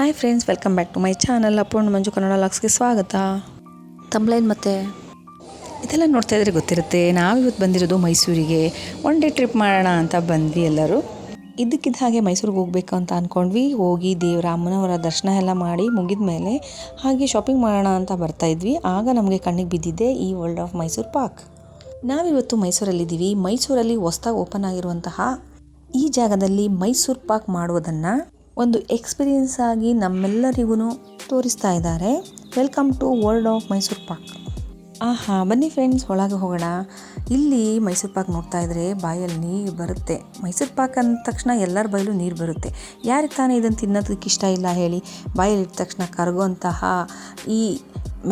Hi friends welcome back to my channel Apoorna Manju Kannada ಲಾಕ್ಸ್ಗೆ ಸ್ವಾಗತ. ತಂಬ್ಲೈನ್ ಮತ್ತೆ? ಇದೆಲ್ಲ ನೋಡ್ತಾ ಇದ್ರೆ ಗೊತ್ತಿರುತ್ತೆ ನಾವಿವತ್ತು ಬಂದಿರೋದು ಮೈಸೂರಿಗೆ. ಒನ್ ಡೇ ಟ್ರಿಪ್ ಮಾಡೋಣ ಅಂತ ಬಂದ್ವಿ ಎಲ್ಲರೂ. ಇದಕ್ಕಿದ್ದ ಹಾಗೆ ಮೈಸೂರಿಗೆ ಹೋಗಬೇಕು ಅಂತ ಅಂದ್ಕೊಂಡ್ವಿ ಹೋಗಿ ದೇವರ ಅಮ್ಮನವರ ದರ್ಶನ ಎಲ್ಲ ಮಾಡಿ ಮುಗಿದ ಮೇಲೆ ಹಾಗೆ ಶಾಪಿಂಗ್ ಮಾಡೋಣ ಅಂತ ಬರ್ತಾ ಇದ್ವಿ. ಆಗ ನಮಗೆ ಕಣ್ಣಿಗೆ ಬಿದ್ದಿದ್ದೆ ಈ ವರ್ಲ್ಡ್ ಆಫ್ ಮೈಸೂರು ಪಾರ್ಕ್ ನಾವಿವತ್ತು ಮೈಸೂರಲ್ಲಿದ್ದೀವಿ. ಮೈಸೂರಲ್ಲಿ ಹೊಸ್ದಾಗಿ ಓಪನ್ ಆಗಿರುವಂತಹ ಈ ಜಾಗದಲ್ಲಿ ಮೈಸೂರು ಪಾಕ್ ಮಾಡುವುದನ್ನು ಒಂದು ಎಕ್ಸ್ಪೀರಿಯನ್ಸ್ ಆಗಿ ನಮ್ಮೆಲ್ಲರಿಗೂ ತೋರಿಸ್ತಾ ಇದ್ದಾರೆ. Welcome to world of Mysore pak ಆಹಾ, ಬನ್ನಿ ಫ್ರೆಂಡ್ಸ್ ಒಳಗೆ ಹೋಗೋಣ. ಇಲ್ಲಿ ಮೈಸೂರು ಪಾಕ್ ನೋಡ್ತಾ ಇದ್ರೆ ಬಾಯಲ್ಲಿ ನೀರು ಬರುತ್ತೆ. ಮೈಸೂರು ಪಾಕ್ ಅಂದ ತಕ್ಷಣ ಎಲ್ಲರ ಬಾಯಲ್ಲೂ ನೀರು ಬರುತ್ತೆ. ಯಾರಿಗೆ ತಾನೇ ಇದನ್ನು ತಿನ್ನೋದಕ್ಕೆ ಇಷ್ಟ ಇಲ್ಲ ಹೇಳಿ ಬಾಯಲ್ಲಿ ಇಟ್ಟ ತಕ್ಷಣ ಕರಗುವಂತಹ ಈ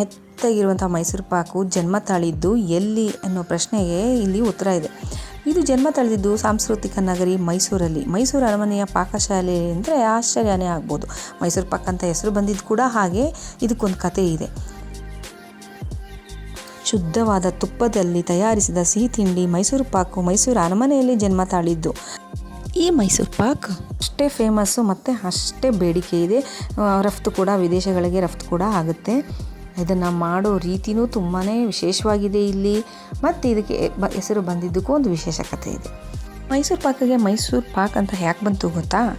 ಮೆತ್ತಗಿರುವಂಥ ಮೈಸೂರು ಪಾಕು ಜನ್ಮ ತಾಳಿದ್ದು ಎಲ್ಲಿ ಅನ್ನೋ ಪ್ರಶ್ನೆಗೆ ಇಲ್ಲಿ ಉತ್ತರ ಇದೆ. ಇದು ಜನ್ಮ ತಳೆದಿದ್ದು ಸಾಂಸ್ಕೃತಿಕ ನಗರಿ ಮೈಸೂರಲ್ಲಿ. ಮೈಸೂರು ಅರಮನೆಯ ಪಾಕಶಾಲೆ ಅಂದರೆ ಆಶ್ಚರ್ಯನೇ ಆಗ್ಬೋದು. ಮೈಸೂರು ಪಾಕ್ ಅಂತ ಹೆಸರು ಬಂದಿದ್ದು ಕೂಡ ಹಾಗೆ ಇದಕ್ಕೊಂದು ಕತೆ ಇದೆ. ಶುದ್ಧವಾದ ತುಪ್ಪದಲ್ಲಿ ತಯಾರಿಸಿದ ಸಿಹಿ ತಿಂಡಿ ಮೈಸೂರು ಪಾಕು ಮೈಸೂರು ಅರಮನೆಯಲ್ಲಿ ಜನ್ಮ ತಾಳಿದ್ದು. ಈ ಮೈಸೂರು ಪಾಕ್ ಅಷ್ಟೇ ಫೇಮಸ್ಸು ಮತ್ತು ಅಷ್ಟೇ ಬೇಡಿಕೆ ಇದೆ. ರಫ್ತು ಕೂಡ ವಿದೇಶಗಳಿಗೆ ರಫ್ತು ಕೂಡ ಆಗುತ್ತೆ. ಇದನ್ನು ಮಾಡೋ ರೀತಿನೂ ತುಂಬಾ ವಿಶೇಷವಾಗಿದೆ ಇಲ್ಲಿ. ಮತ್ತು ಇದಕ್ಕೆ ಹೆಸರು ಬಂದಿದ್ದಕ್ಕೂ ಒಂದು ವಿಶೇಷ ಕಥೆ ಇದೆ. ಮೈಸೂರು ಪಾಕಿಗೆ ಮೈಸೂರು ಪಾಕ್ ಅಂತ ಯಾಕೆ ಬಂತು ಗೊತ್ತಾ?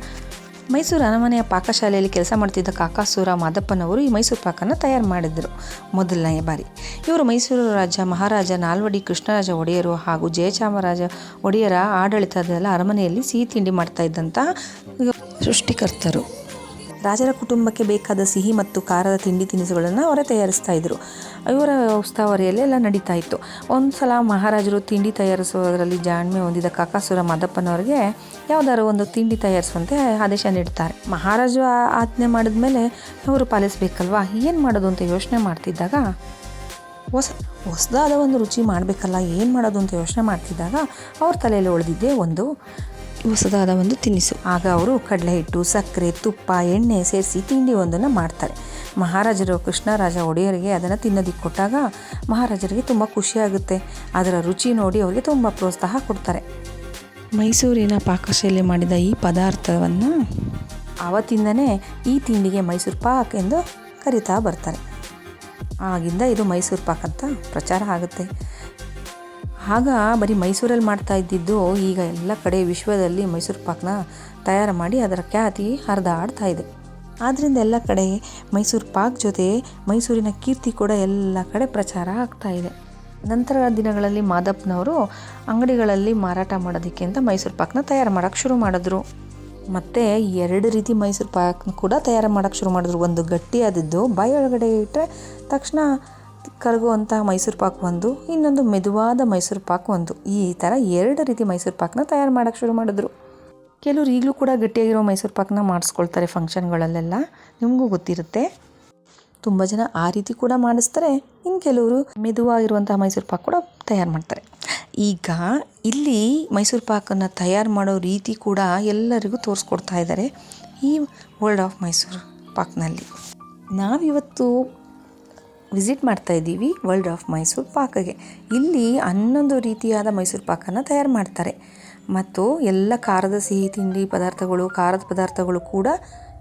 ಮೈಸೂರು ಅರಮನೆಯ ಪಾಕಶಾಲೆಯಲ್ಲಿ ಕೆಲಸ ಮಾಡ್ತಿದ್ದ ಕಾಕಾಸೂರ ಮಾದಪ್ಪನವರು ಈ ಮೈಸೂರು ಪಾಕನ್ನು ತಯಾರು ಮಾಡಿದರು ಮೊದಲನೇ ಬಾರಿ. ಇವರು ಮೈಸೂರು ರಾಜ ಮಹಾರಾಜ ನಾಲ್ವಡಿ ಕೃಷ್ಣರಾಜ ಒಡೆಯರು ಹಾಗೂ ಜಯಚಾಮರಾಜ ಒಡೆಯರ ಆಡಳಿತದ ಅರಮನೆಯಲ್ಲಿ ಸಿಹಿ ತಿಂಡಿ ಮಾಡ್ತಾ ಇದ್ದಂತಹ ಸೃಷ್ಟಿಕರ್ತರು. ರಾಜರ ಕುಟುಂಬಕ್ಕೆ ಬೇಕಾದ ಸಿಹಿ ಮತ್ತು ಖಾರದ ತಿಂಡಿ ತಿನಿಸುಗಳನ್ನು ಅವರೇ ತಯಾರಿಸ್ತಾ ಇದ್ದರು ಇವರ ಉಸ್ತಾವರಿಯಲ್ಲೆಲ್ಲ ಎಲ್ಲ ನಡೀತಾ ಇತ್ತು. ಒಂದು ಸಲ ಮಹಾರಾಜರು ತಿಂಡಿ ತಯಾರಿಸುವುದರಲ್ಲಿ ಜಾಣ್ಮೆ ಹೊಂದಿದ ಕಾಕಾಸುರ ಮಾದಪ್ಪನವರಿಗೆ ಯಾವುದಾದ್ರು ಒಂದು ತಿಂಡಿ ತಯಾರಿಸುವಂತೆ ಆದೇಶ ನೀಡ್ತಾರೆ. ಮಹಾರಾಜರು ಆಜ್ಞೆ ಮಾಡಿದ ಮೇಲೆ ಅವರು ಪಾಲಿಸಬೇಕಲ್ವಾ? ಏನು ಮಾಡೋದು ಅಂತ ಯೋಚನೆ ಮಾಡ್ತಿದ್ದಾಗ, ಹೊಸ, ಹೊಸದಾದ ಒಂದು ರುಚಿ ಮಾಡಬೇಕಲ್ಲ, ಏನು ಮಾಡೋದು ಅಂತ ಯೋಚನೆ ಮಾಡ್ತಿದ್ದಾಗ ಅವ್ರ ತಲೆಯಲ್ಲಿ ಉಳಿದಿದ್ದೇ ಒಂದು ಹೊಸದಾದ ಒಂದು ತಿನಿಸು. ಆಗ ಅವರು ಕಡಲೆ ಹಿಟ್ಟು ಸಕ್ಕರೆ ತುಪ್ಪ ಎಣ್ಣೆ ಸೇರಿಸಿ ತಿಂಡಿ ಒಂದನ್ನು ಮಾಡ್ತಾರೆ. ಮಹಾರಾಜರು ಕೃಷ್ಣರಾಜ ಒಡೆಯರಿಗೆ ಅದನ್ನು ತಿನ್ನೋದಿಕ್ಕೆ ಕೊಟ್ಟಾಗ ಮಹಾರಾಜರಿಗೆ ತುಂಬ ಖುಷಿಯಾಗುತ್ತೆ ಅದರ ರುಚಿ ನೋಡಿ ಅವರಿಗೆ ತುಂಬ ಪ್ರೋತ್ಸಾಹ ಕೊಡ್ತಾರೆ. ಮೈಸೂರಿನ ಪಾಕಶೈಲಿ ಮಾಡಿದ ಈ ಪದಾರ್ಥವನ್ನು ಆವತ್ತಿಂದನೇ ಈ ತಿಂಡಿಗೆ ಮೈಸೂರು ಪಾಕ್ ಎಂದು ಕರಿತಾ ಬರ್ತಾರೆ. ಆಗಿಂದ ಇದು ಮೈಸೂರು ಪಾಕ್ ಅಂತ ಪ್ರಚಾರ ಆಗುತ್ತೆ. ಆಗ ಬರೀ ಮೈಸೂರಲ್ಲಿ ಮಾಡ್ತಾ ಇದ್ದಿದ್ದು ಈಗ ಎಲ್ಲ ಕಡೆ ವಿಶ್ವದಲ್ಲಿ ಮೈಸೂರು ಪಾಕ್ನ ತಯಾರು ಮಾಡಿ ಅದರ ಖ್ಯಾತಿ ಹರಿದಾಡ್ತಾ ಇದೆ. ಆದ್ದರಿಂದ ಎಲ್ಲ ಕಡೆ ಮೈಸೂರು ಪಾಕ್ ಜೊತೆ ಮೈಸೂರಿನ ಕೀರ್ತಿ ಕೂಡ ಎಲ್ಲ ಕಡೆ ಪ್ರಚಾರ ಆಗ್ತಾ ಇದೆ. ನಂತರ ದಿನಗಳಲ್ಲಿ ಮಾದಪ್ಪನವರು ಅಂಗಡಿಗಳಲ್ಲಿ ಮಾರಾಟ ಮಾಡೋದಕ್ಕೆ ಅಂತ ಮೈಸೂರು ಪಾಕ್ನ ತಯಾರು ಮಾಡೋಕ್ಕೆ ಶುರು ಮಾಡಿದ್ರು. ಮತ್ತು ಎರಡು ರೀತಿ ಮೈಸೂರು ಪಾಕ್ ಕೂಡ ತಯಾರು ಮಾಡೋಕ್ಕೆ ಶುರು ಮಾಡಿದ್ರು. ಒಂದು ಗಟ್ಟಿಯಾದದ್ದು ಒಳಗಡೆ ಇಟ್ಟರೆ ತಕ್ಷಣ ಕರಗುವಂಥ ಮೈಸೂರು ಪಾಕ್ ಒಂದು, ಇನ್ನೊಂದು ಮೆದುವಾದ ಮೈಸೂರು ಪಾಕ್ ಒಂದು. ಈ ಥರ ಎರಡು ರೀತಿ ಮೈಸೂರು ಪಾಕ್ನ ತಯಾರು ಮಾಡೋಕ್ಕೆ ಶುರು ಮಾಡಿದ್ರು. ಕೆಲವರು ಈಗಲೂ ಕೂಡ ಗಟ್ಟಿಯಾಗಿರೋ ಮೈಸೂರು ಪಾಕ್ನ ಮಾಡಿಸ್ಕೊಳ್ತಾರೆ ಫಂಕ್ಷನ್ಗಳಲ್ಲೆಲ್ಲ. ನಿಮಗೂ ಗೊತ್ತಿರುತ್ತೆ. ತುಂಬ ಜನ ಆ ರೀತಿ ಕೂಡ ಮಾಡಿಸ್ತಾರೆ. ಇನ್ನು ಕೆಲವರು ಮೆದುವಾಗಿರುವಂತಹ ಮೈಸೂರು ಪಾಕ್ ಕೂಡ ತಯಾರು ಮಾಡ್ತಾರೆ. ಈಗ ಇಲ್ಲಿ ಮೈಸೂರು ಪಾಕನ್ನು ತಯಾರು ಮಾಡೋ ರೀತಿ ಕೂಡ ಎಲ್ಲರಿಗೂ ತೋರಿಸ್ಕೊಡ್ತಾ ಇದ್ದಾರೆ ಈ ವರ್ಲ್ಡ್ ಆಫ್ ಮೈಸೂರು ಪಾಕ್ನಲ್ಲಿ. ನಾವಿವತ್ತು ವಿಸಿಟ್ ಮಾಡ್ತಾ ಇದ್ದೀವಿ ವರ್ಲ್ಡ್ ಆಫ್ ಮೈಸೂರು ಪಾಕಗೆ. ಇಲ್ಲಿ ಹನ್ನೊಂದು ರೀತಿಯಾದ ಮೈಸೂರು ಪಾಕನ್ನು ತಯಾರು ಮಾಡ್ತಾರೆ. ಮತ್ತು ಎಲ್ಲ ಖಾರದ ಸಿಹಿ ತಿಂಡಿ ಪದಾರ್ಥಗಳು, ಖಾರದ ಪದಾರ್ಥಗಳು ಕೂಡ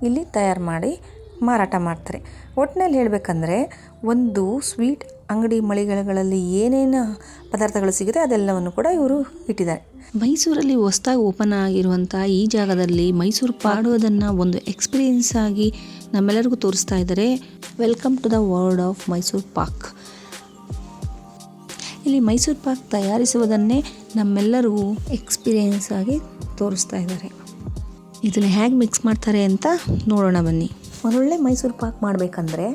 ಇಲ್ಲಿ ತಯಾರು ಮಾಡಿ ಮಾರಾಟ ಮಾಡ್ತಾರೆ. ಒಟ್ಟಿನಲ್ಲಿ ಹೇಳಬೇಕಂದ್ರೆ ಒಂದು ಸ್ವೀಟ್ ಅಂಗಡಿ ಮಳಿಗೆಗಳಲ್ಲಿ ಏನೇನು ಪದಾರ್ಥಗಳು ಸಿಗುತ್ತೆ ಅದೆಲ್ಲವನ್ನು ಕೂಡ ಇವರು ಇಟ್ಟಿದ್ದಾರೆ. ಮೈಸೂರಲ್ಲಿ ಹೊಸದಾಗಿ ಓಪನ್ ಆಗಿರುವಂಥ ಈ ಜಾಗದಲ್ಲಿ ಮೈಸೂರು ಪಾಡೋದನ್ನು ಒಂದು ಎಕ್ಸ್ಪೀರಿಯನ್ಸ್ ಆಗಿ ನಮ್ಮೆಲ್ಲರಿಗೂ ತೋರಿಸ್ತಾ ಇದ್ದಾರೆ. Welcome to the world of Mysore pak ಇಲ್ಲಿ ಮೈಸೂರು ಪಾಕ್ ತಯಾರಿಸುವುದನ್ನೇ ನಮ್ಮೆಲ್ಲರಿಗೂ ಎಕ್ಸ್ಪೀರಿಯನ್ಸ್ ಆಗಿ ತೋರಿಸ್ತಾ ಇದ್ದಾರೆ. ಇದನ್ನು ಹೇಗೆ ಮಿಕ್ಸ್ ಮಾಡ್ತಾರೆ ಅಂತ ನೋಡೋಣ ಬನ್ನಿ. ಒಂದೊಳ್ಳೆ ಮೈಸೂರು ಪಾಕ್ ಮಾಡಬೇಕಂದ್ರೆ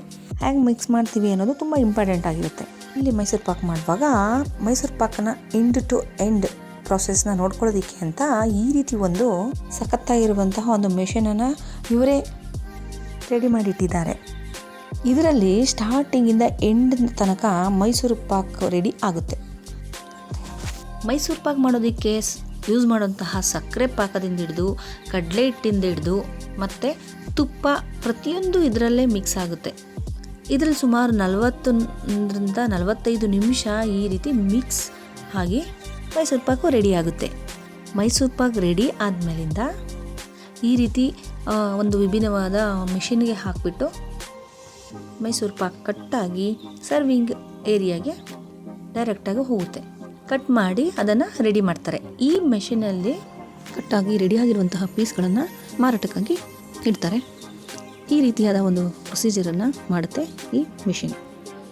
ಹೇಗೆ ಮಿಕ್ಸ್ ಮಾಡ್ತೀವಿ ಅನ್ನೋದು ತುಂಬ ಇಂಪಾರ್ಟೆಂಟ್ ಆಗಿರುತ್ತೆ. ಇಲ್ಲಿ ಮೈಸೂರು ಪಾಕ್ ಮಾಡುವಾಗ ಮೈಸೂರು ಪಾಕನ್ನು ಎಂಡ್ ಟು ಎಂಡ್ ಪ್ರಾಸೆಸ್ನ ನೋಡ್ಕೊಳ್ಳೋದಕ್ಕೆ ಅಂತ ಈ ರೀತಿ ಒಂದು ಸಖತ್ತಾಗಿರುವಂತಹ ಒಂದು ಮೆಷಿನನ್ನು ಇವರೇ ರೆಡಿ ಮಾಡಿಟ್ಟಿದ್ದಾರೆ. ಇದರಲ್ಲಿ ಸ್ಟಾರ್ಟಿಂಗಿಂದ ಎಂಡ್ ತನಕ ಮೈಸೂರು ಪಾಕ್ ರೆಡಿ ಆಗುತ್ತೆ. ಮೈಸೂರು ಪಾಕ್ ಮಾಡೋದಕ್ಕೆ ಯೂಸ್ ಮಾಡುವಂತಹ ಸಕ್ಕರೆ ಪಾಕದಿಂದ ಹಿಡಿದು, ಕಡಲೆ ಹಿಟ್ಟಿಂದ ಹಿಡಿದು, ಮತ್ತು ತುಪ್ಪ ಪ್ರತಿಯೊಂದು ಇದರಲ್ಲೇ ಮಿಕ್ಸ್ ಆಗುತ್ತೆ. ಇದರಲ್ಲಿ ಸುಮಾರು ನಲವತ್ತರಿಂದ ನಲವತ್ತೈದು ನಿಮಿಷ ಈ ರೀತಿ ಮಿಕ್ಸ್ ಆಗಿ ಮೈಸೂರು ಪಾಕು ರೆಡಿ ಆಗುತ್ತೆ. ಮೈಸೂರು ಪಾಕ್ ರೆಡಿ ಆದಮೇಲಿಂದ ಈ ರೀತಿ ಒಂದು ವಿಭಿನ್ನವಾದ ಮಿಷಿನ್ಗೆ ಹಾಕಿಬಿಟ್ಟು ಮೈಸೂರು ಪಾಕ್ ಕಟ್ಟಾಗಿ ಸರ್ವಿಂಗ್ ಏರಿಯಾಗೆ ಡೈರೆಕ್ಟಾಗಿ ಹೋಗುತ್ತೆ. ಕಟ್ ಮಾಡಿ ಅದನ್ನು ರೆಡಿ ಮಾಡ್ತಾರೆ. ಈ ಮೆಷಿನಲ್ಲಿ ಕಟ್ಟಾಗಿ ರೆಡಿಯಾಗಿರುವಂತಹ ಪೀಸ್ಗಳನ್ನು ಮಾರಾಟಕ್ಕಾಗಿ ಇಡ್ತಾರೆ. ಈ ರೀತಿಯಾದ ಒಂದು ಪ್ರೊಸೀಜರನ್ನು ಮಾಡುತ್ತೆ ಈ ಮಿಷಿನ್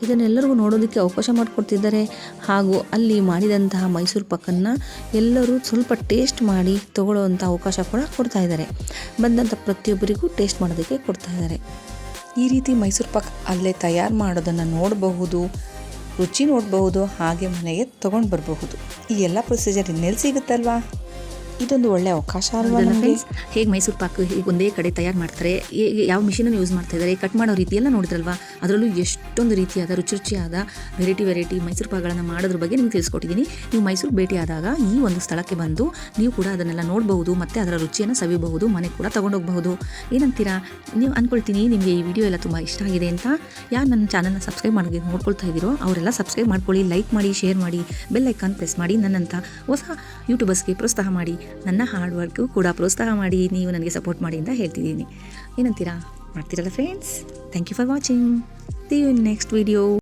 ಇದನ್ನೆಲ್ಲರಿಗೂ ನೋಡೋದಕ್ಕೆ ಅವಕಾಶ ಮಾಡಿಕೊಡ್ತಿದ್ದಾರೆ. ಹಾಗೂ ಅಲ್ಲಿ ಮಾಡಿದಂತಹ ಮೈಸೂರು ಪಾಕನ್ನು ಎಲ್ಲರೂ ಸ್ವಲ್ಪ ಟೇಸ್ಟ್ ಮಾಡಿ ತಗೊಳ್ಳುವಂಥ ಅವಕಾಶ ಕೂಡ ಕೊಡ್ತಾ ಇದ್ದಾರೆ. ಬಂದಂಥ ಪ್ರತಿಯೊಬ್ಬರಿಗೂ ಟೇಸ್ಟ್ ಮಾಡೋದಕ್ಕೆ ಕೊಡ್ತಾ ಇದ್ದಾರೆ. ಈ ರೀತಿ ಮೈಸೂರು ಪಾಕ್ ಅಲ್ಲೇ ತಯಾರು ಮಾಡೋದನ್ನು ನೋಡಬಹುದು, ರುಚಿ ನೋಡಬಹುದು, ಹಾಗೆ ಮನೆಗೆ ತೊಗೊಂಡು ಬರಬಹುದು ಈ ಎಲ್ಲ ಪ್ರೊಸೀಜರ್ ಇನ್ನೆಲ್ಲಿ ಸಿಗುತ್ತಲ್ವಾ? ಇದೊಂದು ಒಳ್ಳೆ ಅವಕಾಶ ಅಲ್ವಾ ನಮಗೆ? ಹೇಗೆ ಮೈಸೂರು ಪಾಕ್ ಹೀಗೆ ಒಂದೇ ಕಡೆ ತಯಾರು ಮಾಡ್ತಾರೆ? ಯಾವ ಮಿಷಿನನ್ನು ಯೂಸ್ ಮಾಡ್ತಾ ಇದ್ದಾರೆ ಕಟ್ ಮಾಡೋ ರೀತಿ ಎಲ್ಲ ನೋಡಿದ್ರಲ್ವಾ? ಅದರಲ್ಲೂ ಎಷ್ಟೊಂದು ರೀತಿಯಾದ ರುಚಿ ರುಚಿಯಾದ ವೆರೈಟಿ ವೆರೈಟಿ ಮೈಸೂರು ಪಾಕ್ಗಳನ್ನು ಮಾಡೋದ್ರ ಬಗ್ಗೆ ನಿಮ್ಗೆ ತಿಳಿಸ್ಕೊಟ್ಟಿದ್ದೀನಿ ನೀವು ಮೈಸೂರು ಭೇಟಿ ಆದಾಗ ಈ ಒಂದು ಸ್ಥಳಕ್ಕೆ ಬಂದು ನೀವು ಕೂಡ ಅದನ್ನೆಲ್ಲ ನೋಡಬಹುದು ಮತ್ತು ಅದರ ರುಚಿಯನ್ನು ಸವಿಬಹುದು ಮನೆಗೆ ಕೂಡ ತಗೊಂಡೋಗಬಹುದು. ಏನಂತೀರಾ? ನೀವು ಅಂದ್ಕೊಳ್ತೀನಿ ನಿಮಗೆ ಈ ವಿಡಿಯೋ ಎಲ್ಲ ತುಂಬ ಇಷ್ಟ ಆಗಿದೆ ಅಂತ. ಯಾರು ನನ್ನ ಚಾನಲ್ನ ಸಬ್ಸ್ಕ್ರೈಬ್ ಮಾಡಿ ನೋಡ್ಕೊಳ್ತಾ ಇದ್ದೀರೋ ಅವರೆಲ್ಲ ಸಬ್ಸ್ಕ್ರೈಬ್ ಮಾಡ್ಕೊಳ್ಳಿ ಲೈಕ್ ಮಾಡಿ ಶೇರ್ ಮಾಡಿ ಬೆಲ್ ಐಕಾನ್ ಪ್ರೆಸ್ ಮಾಡಿ ನನ್ನಂಥ ಹೊಸ ಯೂಟ್ಯೂಬರ್ಸ್ಗೆ ಪ್ರೋತ್ಸಾಹ ಮಾಡಿ. ನನ್ನ ಹಾರ್ಡ್ ವರ್ಕ್ಗೂ ಕೂಡ ಪ್ರೋತ್ಸಾಹ ಮಾಡಿ ನೀವು ನನಗೆ ಸಪೋರ್ಟ್ ಮಾಡಿ ಅಂತ ಹೇಳ್ತಿದ್ದೀನಿ. ಏನಂತೀರಾ? ಮಾಡ್ತೀರಲ್ಲ friends thank you for watching see you in next video